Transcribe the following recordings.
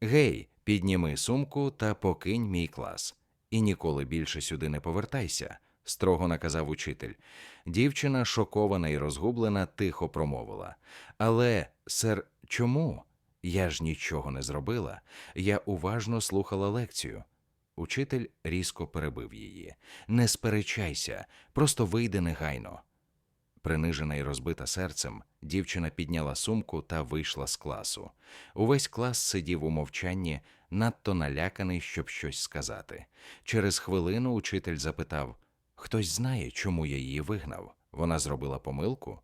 Гей, підніми сумку та покинь мій клас. І ніколи більше сюди не повертайся, строго наказав учитель. Дівчина, шокована і розгублена, тихо промовила. Але, сер, чому? Я ж нічого не зробила. Я уважно слухала лекцію. Учитель різко перебив її. Не сперечайся, просто вийди негайно. Принижена і розбита серцем, дівчина підняла сумку та вийшла з класу. Увесь клас сидів у мовчанні, надто наляканий, щоб щось сказати. Через хвилину учитель запитав: Хтось знає, чому я її вигнав? Вона зробила помилку?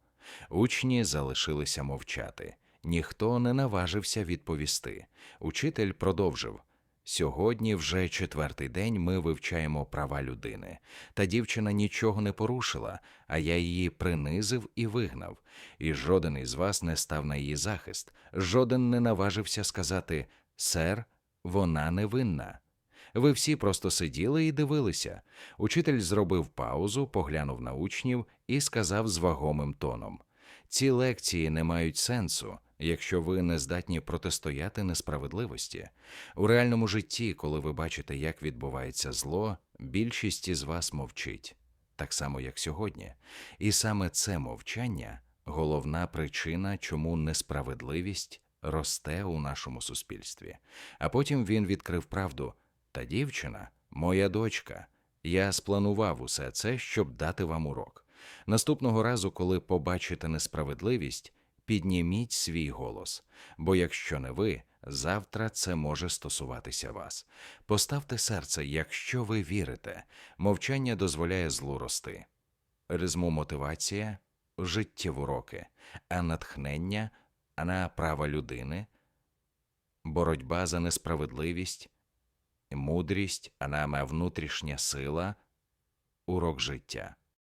Учні залишилися мовчати. Ніхто не наважився відповісти. Учитель продовжив. Сьогодні вже четвертий день ми вивчаємо права людини. Та дівчина нічого не порушила, а я її принизив і вигнав. І жоден із вас не став на її захист, жоден не наважився сказати Сер, вона невинна. Ви всі просто сиділи і дивилися. Учитель зробив паузу, поглянув на учнів і сказав з вагомим тоном: Ці лекції не мають сенсу, якщо ви не здатні протистояти несправедливості. У реальному житті, коли ви бачите, як відбувається зло, більшість із вас мовчить, так само як сьогодні. І саме це мовчання головна причина, чому несправедливість росте у нашому суспільстві. А потім він відкрив правду. Та дівчина, моя дочка. Я спланував усе це, щоб дати вам урок. Наступного разу, коли побачите несправедливість, підніміть свій голос, бо якщо не ви, завтра це може стосуватися вас. Поставте серце, якщо ви вірите, мовчання дозволяє злу рости. Резмо мотивація життєві уроки, а натхнення на права людини, боротьба за несправедливість, мудрість, а наме внутрішня сила, урок життя.